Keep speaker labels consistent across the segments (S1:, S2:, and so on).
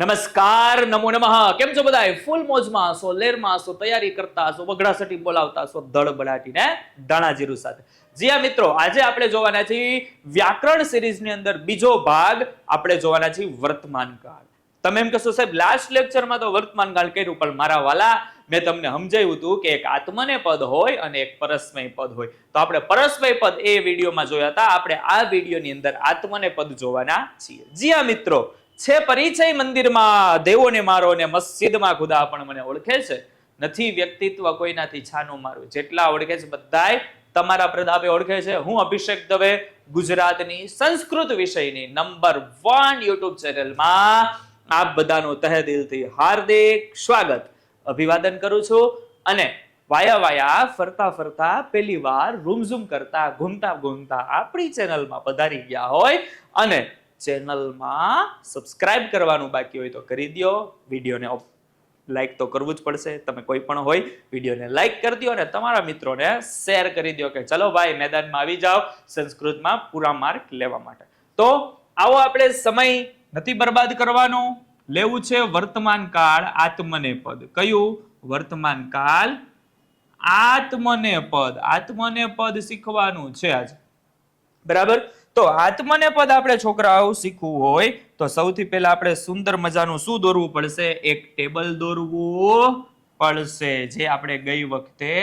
S1: નમસ્કાર, નમો નમઃ. કેમ છો બધા ફૂલ મોજમાં છો લેરમાં છો તૈયારી કરતા છો વગડાસટી બોલાવતા છો ધડબડાટીને ધાણા જીરું સાથે. જી હા મિત્રો, આજે આપણે જોવાના છીએ વ્યાકરણ સિરીઝની અંદર બીજો ભાગ આપણે જોવાના છીએ વર્તમાન કાળ તમે એમ કહેશો, સાહેબ લાસ્ટ લેક્ચરમાં તો વર્તમાન કાળ કર્યું, પણ મારા વાલા, મેં તમને સમજાવ્યું હતું કે એક આત્મને પદ હોય અને એક પરસ્મય પદ હોય. તો આપણે પરસ્મય પદ એ વિડીયોમાં જોયા હતા. આપણે આ વિડીયોની અંદર આત્મને પદ જોવાના છીએ. જી હા મિત્રો છે પરિચય મંદિરમાં? દેવોને મારો ને મસ્જિદમાં ખુદા પણ મને ઓળખે છે. નથી વ્યક્તિત્વ કોઈનાથી છાનું મારું. જેટલા ઓળખે છે બધાય તમારા પ્રતાપે ઓળખે છે. હું અભિષેક દવે ગુજરાતની સંસ્કૃત વિષયની નંબર વન યુટ્યુબ ચેનલમાં આપ બધાનું તહે દિલથી હાર્દિક સ્વાગત. અભિવાદન કરું છું અને વાયા વાયા ફરતા ફરતા પહેલી વાર રૂમઝૂમ કરતા, ઘૂમતા ઘૂમતા આપણી ચેનલમાં પધારી ગયા હોય અને ચેનલમાં સબસ્ક્રાઇબ કરવાનું બાકી હોય તો કરી દો વિડીયોને લાઈક તો કરવું જ પડશે. તમે કોઈ પણ હોય, વિડીયોને લાઈક કરી દો અને તમારા મિત્રોને શેર કરી દો કે ચલો ભાઈ, મેદાનમાં આવી જાઓ સંસ્કૃતમાં પૂરા માર્ક લેવા માટે. તો આવો આપણે સમય નથી બરબાદ કરવાનો. લેવું છે વર્તમાન કાળ આત્મને પદ. કયું? વર્તમાન કાળ આત્મને પદ. આત્મને પદ શીખવાનું છે આજે. બરાબર? તો આત્મને પદ આપણે છોકરાઓ શીખવું હોય, તો સૌથી પહેલા આપણે સુંદર મજાનું શું દોરવું પડશે? એક ટેબલ દોરવું પડશે, જે આપણે ગઈ વખતે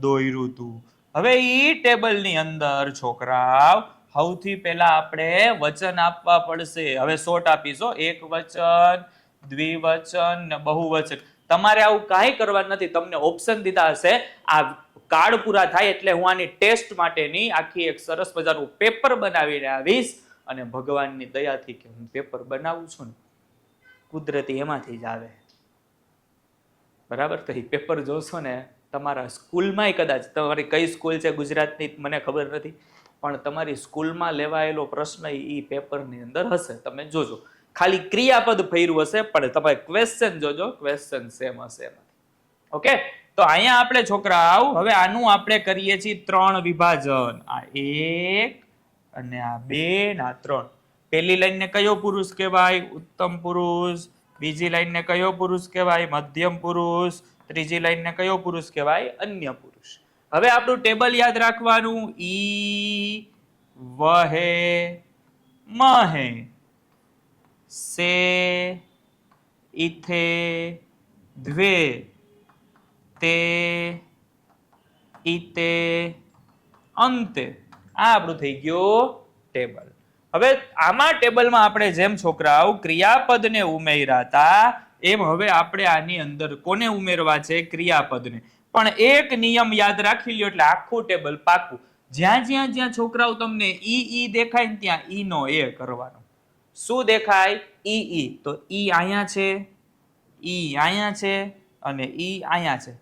S1: દોર્યું હતું હવે ઈ ટેબલની અંદર છોકરાઓ, સૌથી પહેલા આપણે વચન આપવા પડશે. હવે શોર્ટ આપીશો. એક વચન, દ્વિવચન ને બહુવચન. તમારે આવું કાંઈ કરવા નથી, તમને ઓપ્શન દીધા હશે. આ કાર્ડ પૂરા થાય એટલે હું આની ટેસ્ટ માટેની આખી એક સરસ મજાનું પેપર બનાવીને આવીશ અને ભગવાનની દયાથી કે હું પેપર બનાવું છું ને, કુદરતી એમાંથી જ આવે. બરાબર? તો એ પેપર જોશો ને, તમારા સ્કૂલમાંય કદાચ, તમારી કઈ સ્કૂલ છે ગુજરાતની મને ખબર નથી, પણ તમારી સ્કૂલમાં લેવાયેલો પ્રશ્ન એ પેપરની અંદર હશે. તમે જોજો. ખાલી ક્રિયાપદ ફર્યું હશે, પણ તમે ક્વેશ્ચન જોજો ક્વેશ્ચન સેમ હશે ઓકે તો અહીંયા આપણે છોકરા આવ. હવે આનું આપણે કરીએ છીએ ત્રણ વિભાજન. આ એક અને આ બે ને આ ત્રણ. પહેલી લાઈનને કયો પુરુષ કહેવાય? ઉત્તમ પુરુષ. બીજી લાઈનને કયો પુરુષ કહેવાય? મધ્યમ પુરુષ. ત્રીજી લાઈનને કયો પુરુષ કહેવાય? અન્ય પુરુષ. હવે આપણું ટેબલ યાદ રાખવાનું. ઈ, વહે, મહે. સે ઇથે દ્વે તે ઇતે અંતે. આ આપણું થઈ ગયું ટેબલ. હવે આમાં ટેબલમાં આપણે જેમ છોકરાઓ ક્રિયાપદને ઉમેર્યા હતા એમ હવે આપણે આની અંદર કોને ઉમેરવા છે? ક્રિયાપદને. પણ એક નિયમ યાદ રાખી લ્યો એટલે આખું ટેબલ પાકું. જ્યાં જ્યાં જ્યાં છોકરાઓ તમને ઈ ઈ દેખાય ને ત્યાં ઈ નો એ કરવાનો. શું દેખાય? ઈ ઈ. તો ઈ અહીંયા છે, ઈ અહીંયા છે અને ઈ અહીંયા છે.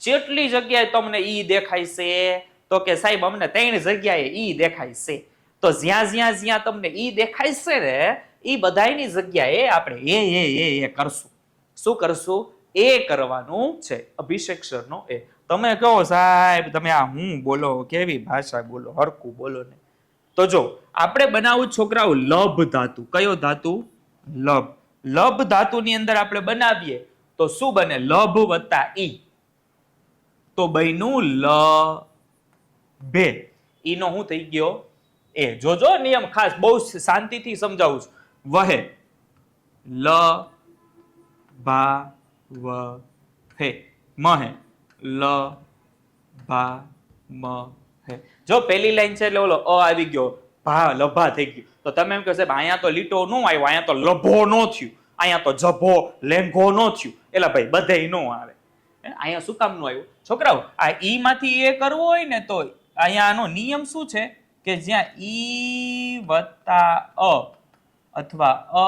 S1: જેટલી જગ્યાએ તમને ઈ દેખાય છે, તો કે સાહેબ, અમને ત્રણ જગ્યાએ ઈ દેખાય છે. તો જ્યાં જ્યાં જ્યાં તમને ઈ દેખાય છે ને, ઈ બધાયની જગ્યાએ આપણે એ એ એ એ કરશું. શું કરશું? એ કરવાનું છે, અભિષેક સરનો એ. તમે કહો સાહેબ, તમે આ હું બોલો, કેવી ભાષા બોલો હરકું બોલો ને. તો જો આપણે બનાવું છોકરાઓ લભ ધાતુ. કયો ધાતુ? લભ. લભ ધાતુની અંદર આપણે બનાવીએ તો શું બને? લભ વત્તા ઈ. તો બન્યું લ ભે. ઈનો હું થઈ ગયો? એ. જોજો, નિયમ ખાસ. બહુ શાંતિથી સમજાવું છું. વહે. લ ભા વ હે. મહે. લ ભા મ હે. જો પહેલી લાઈન છે એટલે ઓલો અ આવી ગયો. ભા લભા થઈ ગયું. તો તમે એમ કહો, સાહેબ, અહીંયા તો લીટો નો આવ્યો, અહીંયા તો લભો નો થયું. અહીંયા તો જભો લેંઘો નો થયું. એટલે ભાઈ બધે નો આવે. અહીંયા શું કામનું આવ્યું? છોકરાઓ, આ ઈ માંથી એ કરવું હોય ને તો અહીંયા આનો નિયમ શું છે? કે જ્યાં ઈ વત્તા અ અથવા અ,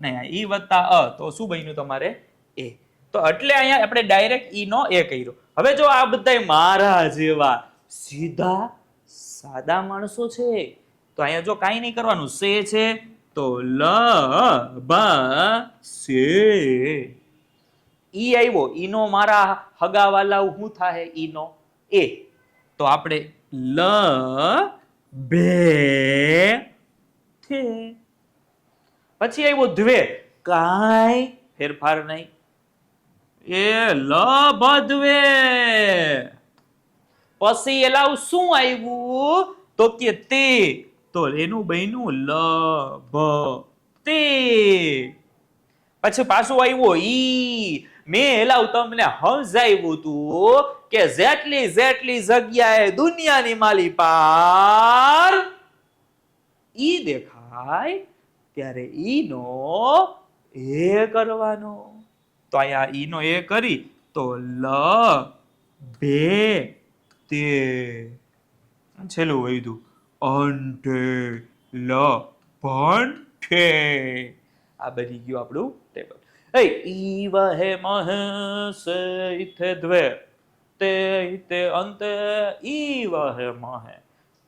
S1: નહીં ઈ વત્તા અ, તો શું બન્યું તમારે? એ. તો એટલે અહીંયા આપણે ડાયરેક્ટ ઈ નો એ કર્યો. હવે જો આ બધા મારા જેવા સીધા સાદા માણસો છે, તો અહીંયા જો કાંઈ નહીં કરવાનું, સે છે, તો લ, બા, સે. ઈ આવ્યો, ઈનો મારા હગાવાલા હું થાય ઈનો. એ, તો આપણે લ બે થે. પછી આવ્યો દ્વે, કાંઈ ફેરફાર નહીં. એ, લ ભદવે પછી એલાવ શું આવ્યું? તો કે તે. તો એનું બન્યું લ ભ તે. પછી પાછું આવ્યું ઈ. મેં એલાવ તમને સમજાવ્યું તું કે જેટલી જેટલી જગ્યાએ દુનિયાની માલી પાર, ઈ દેખાય ત્યારે ઈનો એ કરવાનો. તો અહીંયા ઈનો એ કરી તો લ બે તે છેલ્લું વૈધું અંઠે લ ભંઠે આ બની ગયું આપણું ટેબલ એ ઈ વહે મહે ઇથે દ્વે. તે ઇતે અંતે ઈ વહે મહે.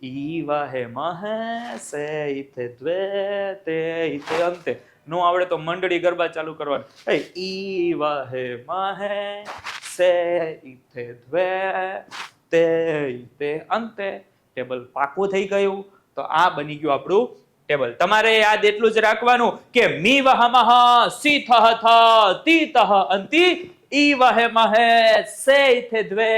S1: ઈ વહે મહે સે ઇથે દ્વે. તે ઇતે અંતે. નો આવડે તો મંડળી ગરબા ચાલુ કરવાનું. એ ઈ વહે મહે સે ઇથે દ્વે. તે તે, અંતે ટેબલ પાકું થઈ ગયું. તો આ બની ગયું આપણું ટેબલ તમારે યાદ એટલું જ રાખવાનું કે મી વહ મહ સી થહ થ તી તહ અંતિ, ઈ વહે મહે સે ઇથે દ્વે,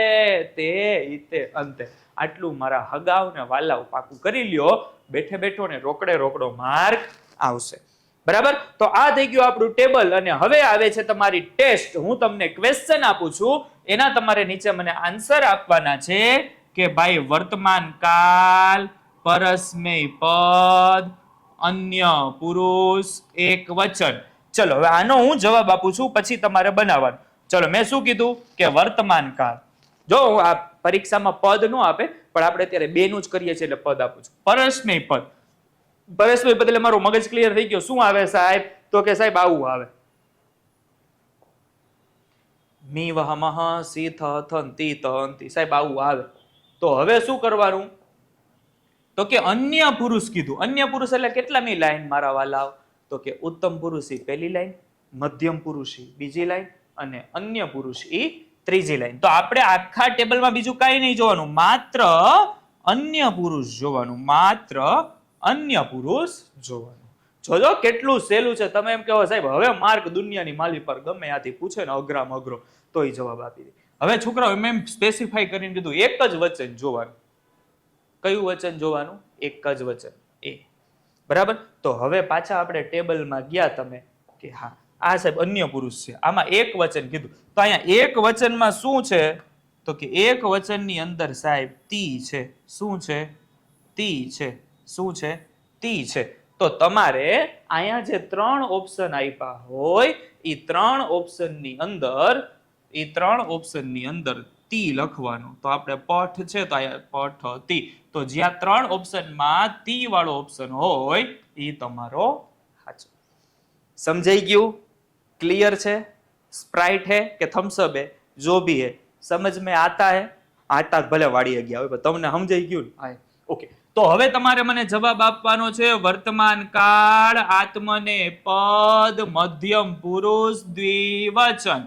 S1: તે ઇતે અંતે. આટલું મારા હગાવ ને વાલાવ પાકું કરી લ્યો. બેઠે બેઠો ને રોકડે રોકડો માર્ક આવશે. બરાબર? તો આ થઈ ગયું આપણું ટેબલ અને હવે આવે છે તમારી ટેસ્ટ. હું તમને ક્વેશ્ચન આપું છું. એના તમારે નીચે મને આન્સર આપવાના છે કે ભાઈ વર્તમાન કાલ, પરસ્મય પદ, અન્ય પુરુષ, એક વચન. ચલો, હવે આનો હું જવાબ આપું છું, પછી તમારે બનાવવાનું. ચલો, મેં શું કીધું? કે વર્તમાન કાળ. જો હું આ પરીક્ષામાં પદ ન આપે, પણ આપણે અત્યારે બેનું જ કરીએ છીએ એટલે પદ આપું છું. પરસ્મય પદ. પરેશભાઈ બદલે મારું મગજ ક્લિયર થઈ ગયો. શું આવે સાહેબ? તો કે સાહેબ આવું આવે. મી વહ મહ સી થ થન તી સાહેબ આવું આવે. તો હવે શું કરવાનું? તો કે અન્ય પુરુષ કીધું. અન્ય પુરુષ એટલે કેટલામી લાઈન મારા વાલાવ તો કે ઉત્તમ પુરુષ એ પહેલી લાઈન, મધ્યમ પુરુષ એ બીજી લાઈન અને અન્ય પુરુષ ઈ ત્રીજી લાઈન. તો આપણે આખા ટેબલમાં બીજું કાંઈ નહીં જોવાનું. માત્ર અન્ય પુરુષ જોવાનું. માત્ર અન્ય પુરુષ જોવાનું. જોજો, કેટલું સહેલું છે. તમે એમ કહો સાહેબ, હવે માર્ક દુનિયાની માલી પર ગમે ત્યાંથી પૂછે ને અઘરામ અઘરો તો એ જવાબ આપી દે. હવે છોકરાઓ, એમ સ્પેસિફાઈ કરીને કીધું, એક જ વચન જોવાનું. કયું વચન જોવાનું? એક જ વચન. એ. બરાબર? તો હવે પાછા આપણે ટેબલમાં ગયા તમે, કે હા, આ સાહેબ અન્ય પુરુષ છે. આમાં એક વચન કીધું. તો અહીંયા એક વચનમાં શું છે? તો કે એક વચનની અંદર સાહેબ તી છે. શું છે? તી છે. શું છે? તી છે. તો તમારે અહીંયા જે ત્રણ ઓપ્શન આપ્યા હોય એ ત્રણ ઓપ્શનની અંદર એ ત્રણ ઓપ્શનની અંદર તી લખવાનું. તો આપણે પઠ છે તો અહીંયા પઠ ટી તો જ્યાં ત્રણ ઓપ્શનમાં તી વાળો ઓપ્શન હોય એ તમારો સાચો. સમજાઈ ગયું? ક્લિયર છે? સ્પ્રાઇટ હે કે થમ્સઅપ હે? જો બી હે. સમજ મેં આતા હે? આતા ભલે વાળી ગયા હોય પણ તમને સમજાઈ ગયું હા. ઓકે તો હવે તમારે મને જવાબ આપવાનો છે, વર્તમાન કાળ, આત્મને પદ, મધ્યમ પુરુષ, દ્વિવચન.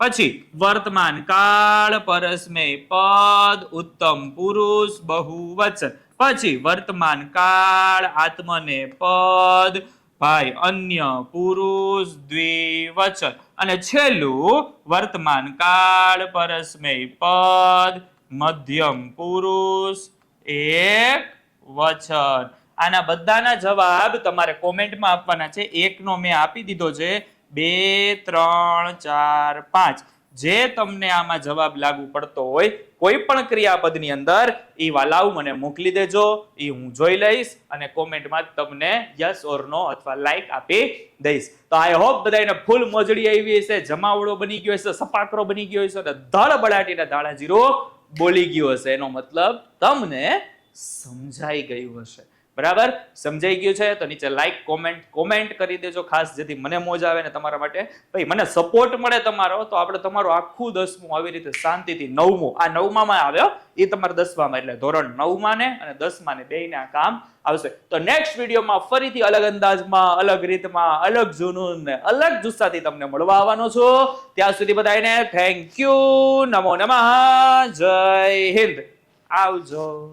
S1: પછી, વર્તમાન કાળ, પરસ્મે પદ, ઉત્તમ પુરુષ, બહુવચન. પછી, વર્તમાન કાળ, આત્મને પદ, ભાઈ, અન્ય પુરુષ, દ્વિવચન. અને છેલ્લું, વર્તમાન કાળ, પરસ્મે પદ, મધ્યમ પુરુષ એક વચન. આના બધાના જવાબ તમારે કોમેન્ટમાં આપવાના છે. એકનો મેં આપી દીધો છે. બે, ત્રણ, ચાર, પાંચ. જે તમને આમાં જવાબ લાગુ પડતો હોય, કોઈ પણ ક્રિયાપદની અંદર એ વાલાવ મને મોકલી દેજો. એ હું જોઈ લઈશ અને કોમેન્ટમાં તમને યસ ઓર નો અથવા લાઈક આપી દઈશ. તો આઈ હોપ બધાને ફૂલ મોજડી આવી હશે, જમાવડો બની ગયો હશે, સપાકરો બની ગયો હશે અને ધળ બળાટીના ધાણા જીરો બોલી ગયું હશે એનો મતલબ તમને સમજાઈ ગયું હશે. બરાબર? સમજાઈ ગયું છે? તો નીચે લાઈક કોમેન્ટ કોમેન્ટ કરી દેજો ખાસ, જેથી મને મોજ આવે ને તમારા માટે. ભાઈ, મને સપોર્ટ મળે તમારો, તો આપણે તમારું આખું દસમું આવી રીતે શાંતિથી નવમું. આ નવમામાં આવ્યો એ તમારે દસમામાં, એટલે ધોરણ નવમાં ને અને દસમા ને બેયને આ કામ આવશે. તો નેક્સ્ટ વિડીયોમાં ફરીથી અલગ અંદાજમાં, અલગ રીતમાં, અલગ જુનૂન ને અલગ જુસ્સાથી તમને મળવા આવવાનો છું. ત્યાં સુધી બધાને થેન્ક યુ નમો નમઃ. જય હિન્દ. આવજો.